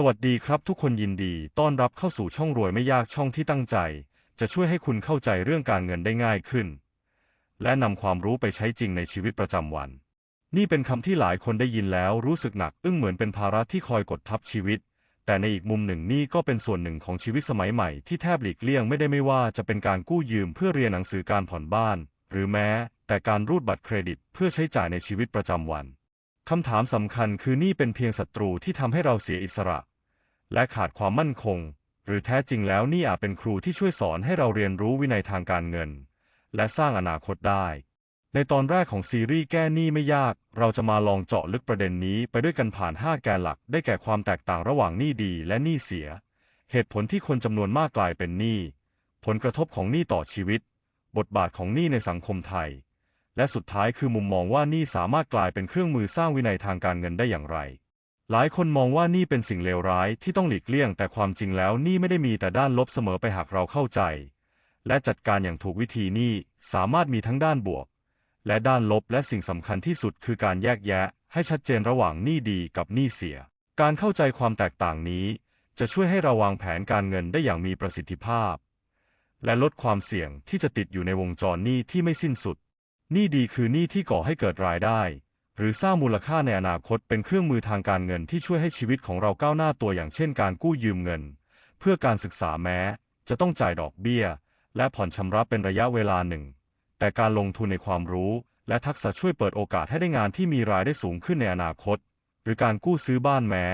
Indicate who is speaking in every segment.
Speaker 1: สวัสดีครับทุกคนยินดีต้อนรับเข้าสู่ช่องรวยไม่ยากช่องที่ตั้งใจ จะช่วยให้คุณเข้าใจเรื่องการเงินได้ง่ายขึ้น และนำความรู้ไปใช้จริงในชีวิตประจำวัน นี่เป็นคำที่หลายคนได้ยินแล้วรู้สึกหนักอึ้งเหมือนเป็นภาระที่คอยกดทับชีวิต แต่ในอีกมุมหนึ่งนี่ก็เป็นส่วนหนึ่งของชีวิตสมัยใหม่ที่แทบหลีกเลี่ยงไม่ได้ไม่ว่าจะเป็นการกู้ยืมเพื่อเรียนหนังสือการผ่อนบ้าน หรือแม้ แต่การรูดบัตรเครดิต เพื่อใช้จ่ายในชีวิตประจำวันคำถามสำคัญคือนี่เป็นเพียงศัตรูที่ทำให้เราเสียอิสระ และขาดความมั่นคง หรือแท้จริงแล้วนี่อาจเป็นครูที่ช่วยสอนให้เราเรียนรู้วินัยทางการเงิน และสร้างอนาคตได้ ในตอนแรกของซีรีส์แก้หนี้ไม่ยาก เราจะมาลองเจาะลึกประเด็นนี้ไปด้วยกันผ่าน 5 แกนหลัก ได้แก่ความแตกต่างระหว่างหนี้ดีและหนี้เสีย เหตุผลที่คนจำนวนมากกลายเป็นหนี้ผลกระทบของหนี้ต่อชีวิต บทบาทของหนี้ในสังคมไทย และสุดท้ายคือมุมมองว่าหนี้สามารถกลายเป็นเครื่องมือสร้างวินัยทางการเงินได้อย่างไร หลายคนมองว่านี่เป็นสิ่งเลวร้ายที่ต้องหลีกเลี่ยง แต่ความจริงแล้วนี่ไม่ได้มีแต่ด้านลบเสมอไปหากเราเข้าใจ และจัดการอย่างถูกวิธีนี่สามารถมีทั้งด้านบวก และด้านลบและสิ่งสำคัญที่สุดคือการแยกแยะ ให้ชัดเจนระหว่างหนี้ดีกับหนี้เสีย การเข้าใจความแตกต่างนี้ จะช่วยให้เราวางแผนการเงินได้อย่างมีประสิทธิภาพ และลดความเสี่ยงที่จะติดอยู่ในวงจรหนี้ที่ไม่สิ้นสุดหนี้ดีคือหนี้ที่ก่อให้เกิดรายได้ หรือสร้างมูลค่าในอนาคตเป็นเครื่องมือทางการเงินที่ช่วยให้ชีวิตของเราก้าวหน้าตัวอย่างเช่นการกู้ยืมเงิน เพื่อการศึกษาแม้ จะต้องจ่ายดอกเบี้ย และผ่อนชำระเป็นระยะเวลาหนึ่ง แต่การลงทุนในความรู้ และทักษะช่วยเปิดโอกาสให้ได้งานที่มีรายได้สูงขึ้นในอนาคต หรือการกู้ซื้อบ้านแม้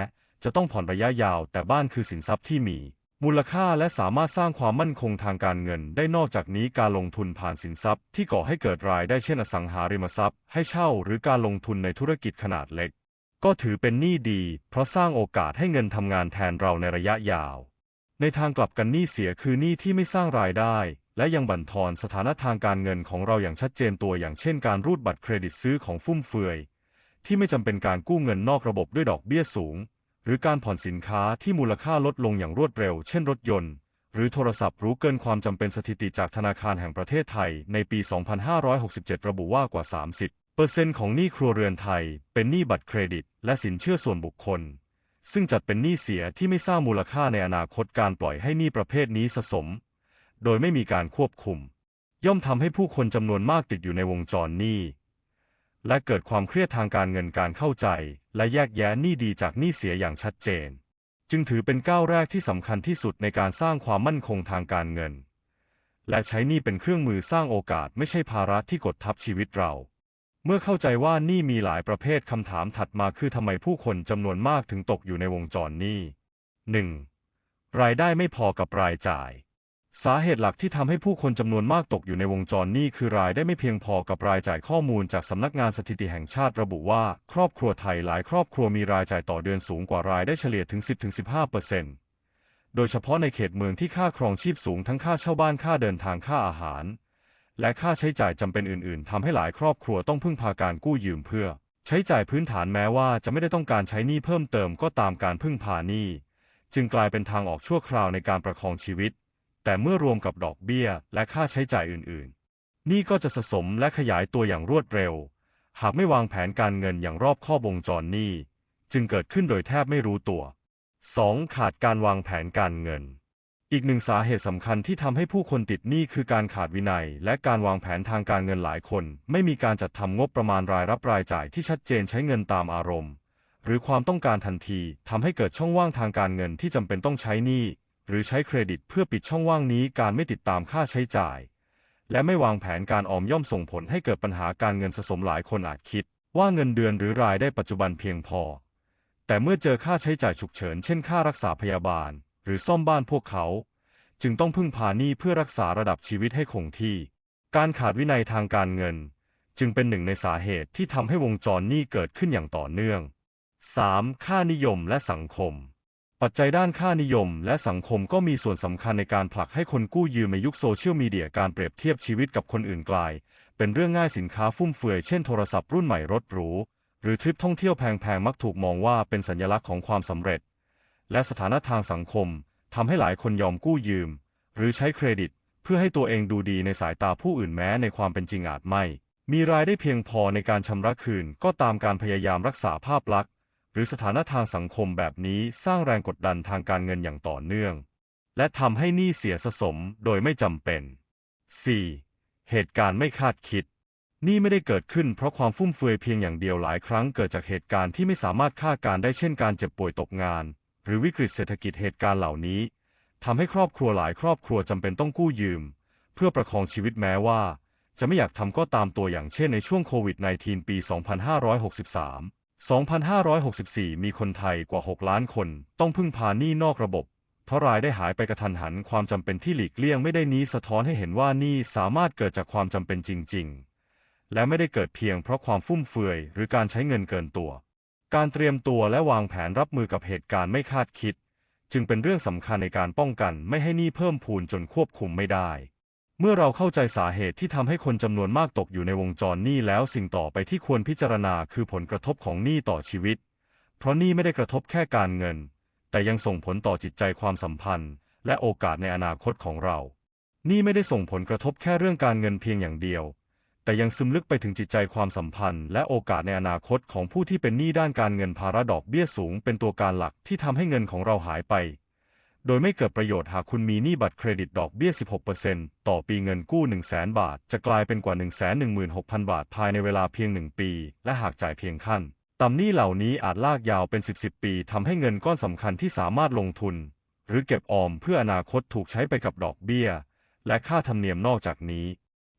Speaker 1: จะต้องผ่อนระยะยาว แต่บ้านคือสินทรัพย์ที่มี มูลค่าและสามารถสร้างความมั่นคงทางการเงิน ได้นอกจากนี้การลงทุนผ่านสินทรัพย์ ที่ก่อให้เกิดรายได้เช่นอสังหาริมทรัพย์ ให้เช่าหรือการลงทุนในธุรกิจขนาดเล็ก ก็ถือเป็นหนี้ดี เพราะสร้างโอกาสให้เงินทำงานแทนเราในระยะยาว ในทางกลับกันหนี้เสียคือหนี้ที่ไม่สร้างรายได้ และยังบั่นทอนสถานะทางการเงินของเราอย่างชัดเจนตัวอย่างเช่น การรูดบัตรเครดิตซื้อของฟุ่มเฟือยที่ไม่จำเป็นการกู้เงินนอกระบบด้วยดอกเบี้ยสูง หรือการผ่อนสินค้าที่มูลค่าลดลงอย่างรวดเร็ว เช่นรถยนต์ หรือโทรศัพท์รู้เกินความจำเป็นสถิติจากธนาคารแห่งประเทศไทย ในปี 2567 ระบุว่ากว่า 30 เปอร์เซ็นต์ของหนี้ครัวเรือนไทย เป็นหนี้บัตรเครดิต และสินเชื่อส่วนบุคคล ซึ่งจัดเป็นหนี้เสียที่ไม่สร้างมูลค่าในอนาคตการปล่อยให้หนี้ประเภทนี้สะสม โดยไม่มีการควบคุม ย่อมทำให้ผู้คนจำนวนมากติดอยู่ในวงจรหนี้ และเกิดความเครียดทางการเงินการเข้าใจ และแยกแยะหนี้ดีจากหนี้เสียอย่างชัดเจน จึงถือเป็นก้าวแรกที่สำคัญที่สุดในการสร้างความมั่นคงทางการเงิน และใช้หนี้เป็นเครื่องมือสร้างโอกาสไม่ใช่ภาระที่กดทับชีวิตเรา เมื่อเข้าใจว่าหนี้มีหลายประเภทคำถามถัดมาคือทำไมผู้คนจำนวนมากถึงตกอยู่ในวงจรหนี้ 1. รายได้ไม่พอกับรายจ่าย สาเหตุหลักที่ทำให้ผู้คนจำนวนมากตกอยู่ในวงจรหนี้คือรายได้ไม่เพียงพอกับรายจ่ายข้อมูลจากสำนักงานสถิติแห่งชาติระบุว่า ครอบครัวไทยหลายครอบครัวมีรายจ่ายต่อเดือนสูงกว่ารายได้เฉลี่ยถึง 10-15%โดยเฉพาะในเขตเมืองที่ค่าครองชีพสูงทั้งค่าเช่าบ้านค่าเดินทางค่าอาหาร และค่าใช้จ่ายจำเป็นอื่น ๆทำให้หลายครอบครัวต้องพึ่งพาการกู้ยืมเพื่อ ใช้จ่ายพื้นฐานแม้ว่าจะไม่ได้ต้องการใช้หนี้เพิ่มเติมก็ตามการพึ่งพาหนี้ จึงกลายเป็นทางออกชั่วคราวในการประคองชีวิต แต่เมื่อรวมกับดอกเบี้ยและค่าใช้จ่ายอื่นๆ นี้ก็จะสะสมและขยายตัวอย่างรวดเร็ว หากไม่วางแผนการเงินอย่างรอบคอบวงจรนี้ จึงเกิดขึ้นโดยแทบไม่รู้ตัว 2. ขาดการวางแผนการเงิน อีกหนึ่งสาเหตุสำคัญที่ทำให้ผู้คนติดหนี้คือการขาดวินัย และการวางแผนทางการเงินหลายคน ไม่มีการจัดทำงบประมาณรายรับรายจ่ายที่ชัดเจนใช้เงินตามอารมณ์ หรือความต้องการทันทีทำให้เกิดช่องว่างทางการเงินที่จำเป็นต้องใช้หนี้ หรือใช้เครดิตเพื่อปิดช่องว่างนี้การไม่ติดตามค่าใช้จ่าย และไม่วางแผนการออมย่อมส่งผลให้เกิดปัญหาการเงินสะสมหลายคนอาจคิด ว่าเงินเดือนหรือรายได้ปัจจุบันเพียงพอ แต่เมื่อเจอค่าใช้จ่ายฉุกเฉิน เช่นค่ารักษาพยาบาล หรือซ่อมบ้านพวกเขา จึงต้องพึ่งพาหนี้เพื่อรักษาระดับชีวิตให้คงที่ การขาดวินัยทางการเงิน จึงเป็นหนึ่งในสาเหตุที่ทำให้วงจรหนี้เกิดขึ้นอย่างต่อเนื่อง 3. ค่านิยมและสังคม ปัจจัยด้านค่านิยมและสังคมก็มีส่วนสำคัญในการผลักให้คนกู้ยืมในยุคโซเชียลมีเดียการเปรียบเทียบชีวิตกับคนอื่นกลาย เป็นเรื่องง่ายสินค้าฟุ่มเฟือยเช่นโทรศัพท์รุ่นใหม่รถหรู หรือทริปท่องเที่ยวแพงๆ มักถูกมองว่าเป็นสัญลักษณ์ของความสำเร็จ และสถานะทางสังคมทำให้หลายคนยอมกู้ยืม หรือใช้เครดิต เพื่อให้ตัวเองดูดีในสายตาผู้อื่นแม้ในความเป็นจริงอาจไม่ มีรายได้เพียงพอในการชำระคืนก็ตามการพยายามรักษาภาพลักษณ์ หรือสถานะทางสังคมแบบนี้สร้างแรงกดดันทางการเงินอย่างต่อเนื่อง และทำให้หนี้เสียสะสมโดยไม่จำเป็น 4. เหตุการณ์ไม่คาดคิดนี่ไม่ได้เกิดขึ้นเพราะความฟุ่มเฟือยเพียงอย่างเดียวหลายครั้งเกิดจากเหตุการณ์ที่ไม่สามารถคาดการได้เช่นการเจ็บป่วยตกงาน หรือวิกฤตเศรษฐกิจเหตุการณ์เหล่านี้ทำให้ครอบครัวหลายครอบครัวจำเป็นต้องกู้ยืม เพื่อประคองชีวิตแม้ว่า จะไม่อยากทำก็ตามตัวอย่างเช่นในช่วงโควิด -19 ปี 2563 2564 มีคนไทยกว่า 6 ล้านคน ต้องพึ่งพาหนี้นอกระบบ เพราะรายได้หายไปกระทันหันความจำเป็นที่หลีกเลี่ยงไม่ได้นี้สะท้อนให้เห็นว่านี่สามารถเกิดจากความจำเป็นจริง ๆ และไม่ได้เกิดเพียงเพราะความฟุ่มเฟือยหรือการใช้เงินเกินตัว การเตรียมตัวและวางแผนรับมือกับเหตุการณ์ไม่คาดคิด จึงเป็นเรื่องสำคัญในการป้องกันไม่ให้หนี้เพิ่มพูนจนควบคุมไม่ได้ เมื่อเราเข้าใจสาเหตุที่ทำให้คนจำนวนมากตกอยู่ในวงจรหนี้แล้วสิ่งต่อไปที่ควรพิจารณาคือผลกระทบของหนี้ต่อชีวิต เพราะหนี้ไม่ได้กระทบแค่การเงิน แต่ยังส่งผลต่อจิตใจความสัมพันธ์ และโอกาสในอนาคตของเราหนี่ไม่ได้ส่งผลกระทบแค่เรื่องการเงินเพียงอย่างเดียว แต่ยังซึมลึกไปถึงจิตใจความสัมพันธ์ และโอกาสในอนาคตของผู้ที่เป็นหนี้ด้านการเงินภาระดอกเบี้ยสูง เป็นตัวการหลักที่ทำให้เงินของเราหายไป โดยไม่เกิดประโยชน์หากคุณมีหนี้บัตรเครดิตดอกเบี้ย 16%ต่อปีเงินกู้ 1 0 0 0 0 0 บาท จะกลายเป็นกว่า 116,000 บาทภายในเวลาเพียง 1 ปี และหากจ่ายเพียงขั้นต่ำหนี้เหล่านี้อาจลากยาวเป็น 10 10 ปีทำให้เงินก้อนสำคัญที่สามารถลงทุน หรือเก็บออมเพื่ออนาคตถูกใช้ไปกับดอกเบี้ย และค่าธรรมเนียมนอกจากนี้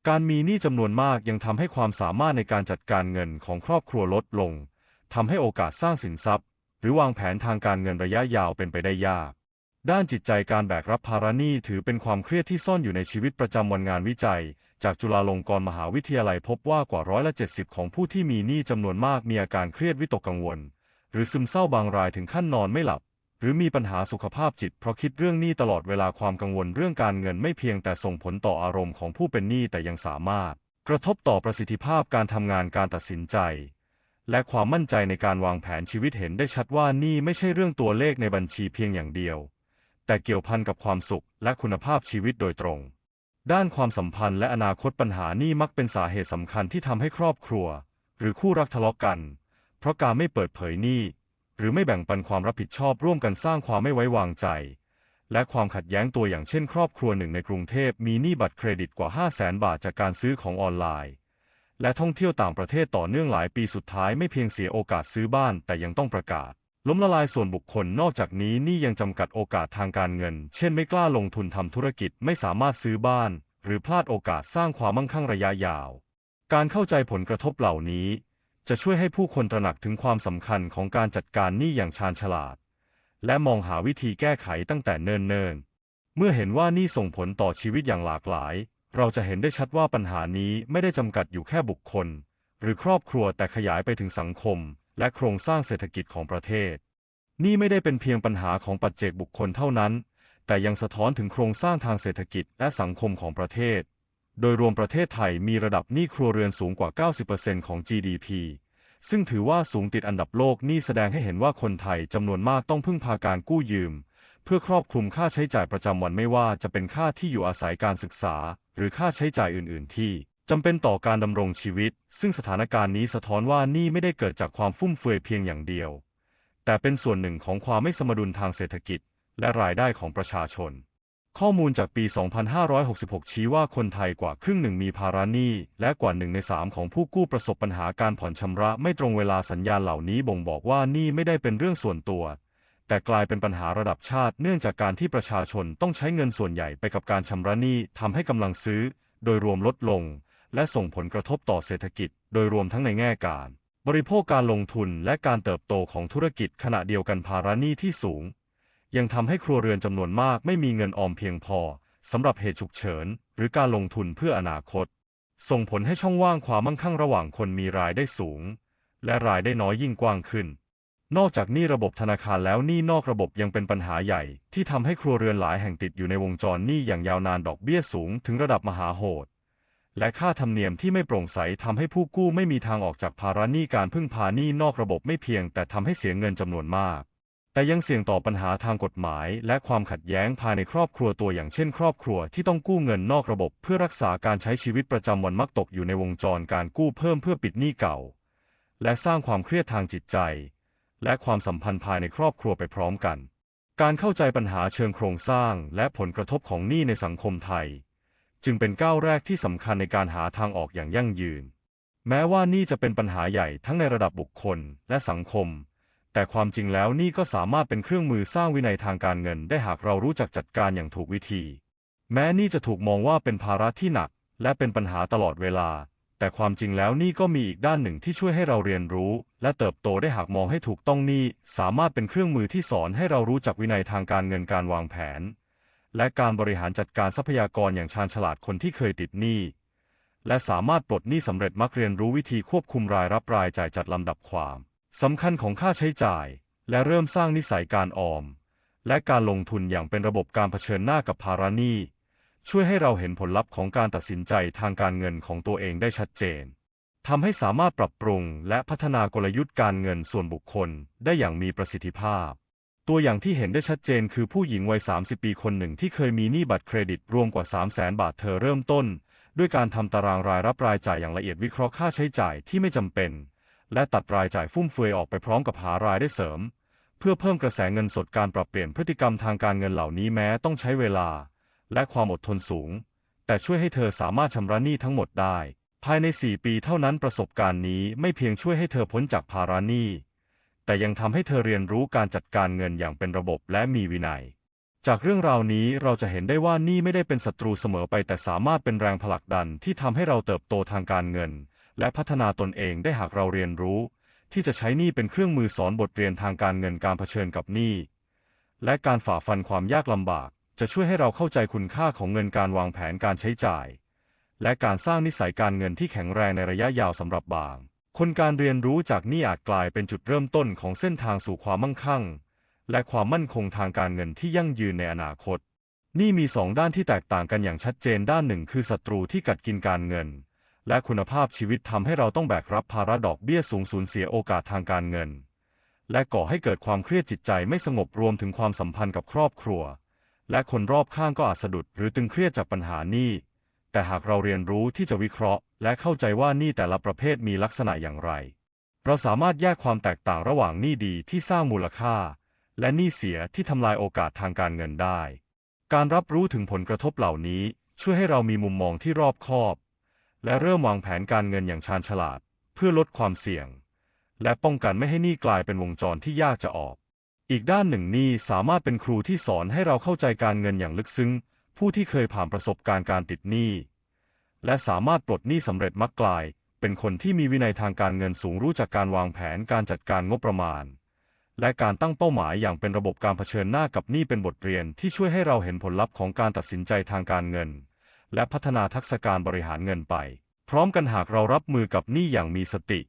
Speaker 1: การมีหนี้จำนวนมากยังทำให้ความสามารถในการจัดการเงินของครอบครัวลดลงทำให้โอกาสสร้างสินทรัพย์ หรือวางแผนทางการเงินระยะยาวเป็นไปได้ยาก ด้านจิตใจการแบกรับภาระหนี้ถือเป็นความเครียดที่ซ่อนอยู่ในชีวิตประจำวันงานวิจัย จากจุฬาลงกรณ์มหาวิทยาลัยพบว่ากว่าร้อยละ70 ของผู้ที่มีหนี้จำนวนมากมีอาการเครียดวิตกกังวล หรือซึมเศร้าบางรายถึงขั้นนอนไม่หลับ หรือมีปัญหาสุขภาพจิต เพราะคิดเรื่องหนี้ตลอดเวลาความกังวลเรื่องการเงินไม่เพียงแต่ส่งผลต่ออารมณ์ของผู้เป็นหนี้แต่ยังสามารถ กระทบต่อประสิทธิภาพการทำงานการตัดสินใจและความมั่นใจในการวางแผนชีวิตเห็นได้ชัดว่านี่ไม่ใช่เรื่องตัวเลขในบัญชีเพียงอย่างเดียว แต่เกี่ยวพันกับความสุขและคุณภาพชีวิตโดยตรง ด้านความสัมพันธ์และอนาคตปัญหานี่มักเป็นสาเหตุสำคัญที่ทำให้ครอบครัว หรือคู่รักทะเลาะกัน เพราะการไม่เปิดเผยหนี้หรือไม่แบ่งปันความรับผิดชอบร่วมกันสร้างความไม่ไว้วางใจ และความขัดแย้งตัวอย่างเช่น ครอบครัวหนึ่งในกรุงเทพมีหนี้บัตรเครดิตกว่า 5 0 0แสนบาทจากการซื้อของออนไลน์ และท่องเที่ยวต่างประเทศต่อเนื่องหลายปีสุดท้ายไม่เพียงเสียโอกาสซื้อบ้านแต่ยังต้องประกาศ ล้มละลายส่วนบุคคลนอกจากนี้นี่ยังจำกัดโอกาสทางการเงิน เช่นไม่กล้าลงทุนทำธุรกิจไม่สามารถซื้อบ้าน หรือพลาดโอกาสสร้างความมั่งคั่งระยะยาว การเข้าใจผลกระทบเหล่านี้ จะช่วยให้ผู้คนตระหนักถึงความสำคัญของการจัดการหนี้อย่างชาญฉลาด และมองหาวิธีแก้ไขตั้งแต่เนิ่นๆ เมื่อเห็นว่านี่ส่งผลต่อชีวิตอย่างหลากหลาย เราจะเห็นได้ชัดว่าปัญหานี้ไม่ได้จำกัดอยู่แค่บุคคล หรือครอบครัวแต่ขยายไปถึงสังคม และโครงสร้างเศรษฐกิจของประเทศ นี่ไม่ได้เป็นเพียงปัญหาของปัจเจกบุคคลเท่านั้น แต่ยังสะท้อนถึงโครงสร้างทางเศรษฐกิจและสังคมของประเทศ โดยรวมประเทศไทยมีระดับหนี้ครัวเรือนสูงกว่า 90%ของ GDP ซึ่งถือว่าสูงติดอันดับโลกนี่แสดงให้เห็นว่าคนไทยจำนวนมากต้องพึ่งพาการกู้ยืม เพื่อครอบคลุมค่าใช้จ่ายประจำวันไม่ว่าจะเป็นค่าที่อยู่อาศัยการศึกษา หรือค่าใช้จ่ายอื่น ๆ ที่ จำเป็นต่อการดำรงชีวิต ซึ่งสถานการณ์นี้สะท้อนว่านี่ไม่ได้เกิดจากความฟุ่มเฟือยเพียงอย่างเดียว แต่เป็นส่วนหนึ่งของความไม่สมดุลทางเศรษฐกิจ และรายได้ของประชาชน ข้อมูลจากปี 2566 ชี้ว่าคนไทยกว่าครึ่งหนึ่งมีภาระหนี้ และกว่าหนึ่งในสามของผู้กู้ประสบปัญหาการผ่อนชำระไม่ตรงเวลาสัญญาณเหล่านี้บ่งบอกว่านี่ไม่ได้เป็นเรื่องส่วนตัว แต่กลายเป็นปัญหาระดับชาติเนื่องจากการที่ประชาชนต้องใช้เงินส่วนใหญ่ไปกับการชำระหนี้ทำให้กำลังซื้อ โดยรวมลดลง และส่งผลกระทบต่อเศรษฐกิจ โดยรวมทั้งในแง่การ บริโภคการลงทุนและการเติบโตของธุรกิจขณะเดียวกันภาระหนี้ที่สูง ยังทำให้ครัวเรือนจำนวนมากไม่มีเงินออมเพียงพอสำหรับเหตุฉุกเฉิน หรือการลงทุนเพื่ออนาคต ส่งผลให้ช่องว่างความมั่งคั่งระหว่างคนมีรายได้สูง และรายได้น้อยยิ่งกว้างขึ้น นอกจากหนี้ระบบธนาคารแล้วหนี้นอกระบบยังเป็นปัญหาใหญ่ ที่ทำให้ครัวเรือนหลายแห่งติดอยู่ในวงจรหนี้อย่างยาวนานดอกเบี้ยสูงถึงระดับมหาโหด และค่าธรรมเนียมที่ไม่โปร่งใสทำให้ผู้กู้ไม่มีทางออกจากภาระหนี้การพึ่งพาหนี้นอกระบบไม่เพียงแต่ทำให้เสียเงินจำนวนมาก แต่ยังเสี่ยงต่อปัญหาทางกฎหมาย และความขัดแย้งภายในครอบครัวตัวอย่างเช่น ครอบครัวที่ต้องกู้เงินนอกระบบ เพื่อรักษาการใช้ชีวิตประจำวันมักตกอยู่ในวงจรการกู้เพิ่มเพื่อปิดหนี้เก่า และสร้างความเครียดทางจิตใจ และความสัมพันธ์ภายในครอบครัวไปพร้อมกัน การเข้าใจปัญหาเชิงโครงสร้าง และผลกระทบของหนี้ในสังคมไทย จึงเป็นก้าวแรกที่สำคัญในการหาทางออกอย่างยั่งยืน แม้ว่านี่จะเป็นปัญหาใหญ่ทั้งในระดับบุคคลและสังคม แต่ความจริงแล้วนี่ก็สามารถเป็นเครื่องมือสร้างวินัยทางการเงินได้หากเรารู้จักจัดการอย่างถูกวิธี แม้นี่จะถูกมองว่าเป็นภาระที่หนัก และเป็นปัญหาตลอดเวลา แต่ความจริงแล้วนี่ก็มีอีกด้านหนึ่งที่ช่วยให้เราเรียนรู้ และเติบโตได้หากมองให้ถูกต้องนี่ สามารถเป็นเครื่องมือที่สอนให้เรารู้จักวินัยทางการเงินการวางแผน และการบริหารจัดการทรัพยากรอย่างชาญฉลาดคนที่เคยติดหนี้ และสามารถปลดหนี้สำเร็จมักเรียนรู้วิธีควบคุมรายรับรายจ่ายจัดลำดับความสำคัญของค่าใช้จ่าย และเริ่มสร้างนิสัยการออม และการลงทุนอย่างเป็นระบบการเผชิญหน้ากับภาระหนี้ช่วยให้เราเห็นผลลัพธ์ของการตัดสินใจทางการเงินของตัวเองได้ชัดเจนทำให้สามารถปรับปรุงและพัฒนากลยุทธ์การเงินส่วนบุคคลได้อย่างมีประสิทธิภาพ ตัวอย่างที่เห็นได้ชัดเจนคือผู้หญิงวัย 30 ปีคนหนึ่งที่เคยมีหนี้บัตรเครดิตรวมกว่า 3 0 0แสนบาทเธอเริ่มต้น ด้วยการทำตารางรายรับรายจ่ายอย่างละเอียดวิเคราะห์ค่าใช้จ่ายที่ไม่จำเป็น และตัดรายจ่ายฟุ่มเฟือยออกไปพร้อมกับหารายได้เสริม เพื่อเพิ่มกระแสเงินสดการปรับเปลี่ยนพฤติกรรมทางการเงินเหล่านี้แม้ต้องใช้เวลา และความอดทนสูง แต่ช่วยให้เธอสามารถชำระหนี้ทั้งหมดได้ ภายใน 4 ปีเท่านั้นประสบการณ์นี้ไม่เพียงช่วยให้เธอพ้นจากภาระหนี้ แต่ยังทำให้เธอเรียนรู้การจัดการเงินอย่างเป็นระบบและมีวินัย จากเรื่องราวนี้เราจะเห็นได้ว่านี่ไม่ได้เป็นศัตรูเสมอไปแต่สามารถเป็นแรงผลักดันที่ทำให้เราเติบโตทางการเงิน และพัฒนาตนเองได้หากเราเรียนรู้ ที่จะใช้นี้เป็นเครื่องมือสอนบทเรียนทางการเงินการเผชิญกับหนี้และการฝ่าฟันความยากลำบาก จะช่วยให้เราเข้าใจคุณค่าของเงินการวางแผนการใช้จ่าย และการสร้างนิสัยการเงินที่แข็งแรงในระยะยาวสำหรับบาง คนการเรียนรู้จากนี้อาจกลายเป็นจุดเริ่มต้นของเส้นทางสู่ความมั่งคั่ง และความมั่นคงทางการเงินที่ยั่งยืนในอนาคต นี่มีสองด้านที่แตกต่างกันอย่างชัดเจนด้านหนึ่งคือศัตรูที่กัดกินการเงิน และคุณภาพชีวิตทำให้เราต้องแบกรับภาระดอกเบี้ยสูงสูญเสียโอกาสทางการเงิน และก่อให้เกิดความเครียดจิตใจไม่สงบรวมถึงความสัมพันธ์กับครอบครัว และคนรอบข้างก็อาจสะดุดหรือตึงเครียดจากปัญหานี้แต่หากเราเรียนรู้ที่จะวิเคราะห์และเข้าใจว่าหนี้แต่ละประเภทมีลักษณะอย่างไร เราสามารถแยกความแตกต่างระหว่างหนี้ดีที่สร้างมูลค่า และหนี้เสียที่ทำลายโอกาสทางการเงินได้ การรับรู้ถึงผลกระทบเหล่านี้ช่วยให้เรามีมุมมองที่รอบคอบ และเริ่มวางแผนการเงินอย่างชาญฉลาด เพื่อลดความเสี่ยง และป้องกันไม่ให้หนี้กลายเป็นวงจรที่ยากจะออก อีกด้านหนึ่งหนี้สามารถเป็นครูที่สอนให้เราเข้าใจการเงินอย่างลึกซึ้ง ผู้ที่เคยผ่านประสบการณ์การติดหนี้ และสามารถปลดหนี้สำเร็จมักกลาย เป็นคนที่มีวินัยทางการเงินสูงรู้จักการวางแผนการจัดการงบประมาณ และการตั้งเป้าหมายอย่างเป็นระบบการเผชิญหน้ากับหนี้เป็นบทเรียนที่ช่วยให้เราเห็นผลลัพธ์ของการตัดสินใจทางการเงิน และพัฒนาทักษะการบริหารเงินไป พร้อมกันหากเรารับมือกับหนี้อย่างมีสติ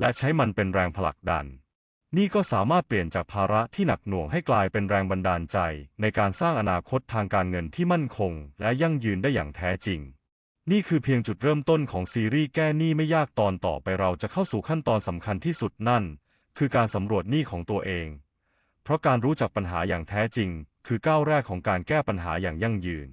Speaker 1: และใช้มันเป็นแรงผลักดันนี่ก็สามารถเปลี่ยนจากภาระที่หนักหน่วงให้กลายเป็นแรงบันดาลใจ ในการสร้างอนาคตทางการเงินที่มั่นคง และยั่งยืนได้อย่างแท้จริง นี่คือเพียงจุดเริ่มต้นของซีรีส์แก้หนี้ไม่ยากตอนต่อไปเราจะเข้าสู่ขั้นตอนสำคัญที่สุดนั่น คือการสำรวจหนี้ของตัวเอง เพราะการรู้จักปัญหาอย่างแท้จริง คือก้าวแรกของการแก้ปัญหาอย่างยั่งยืน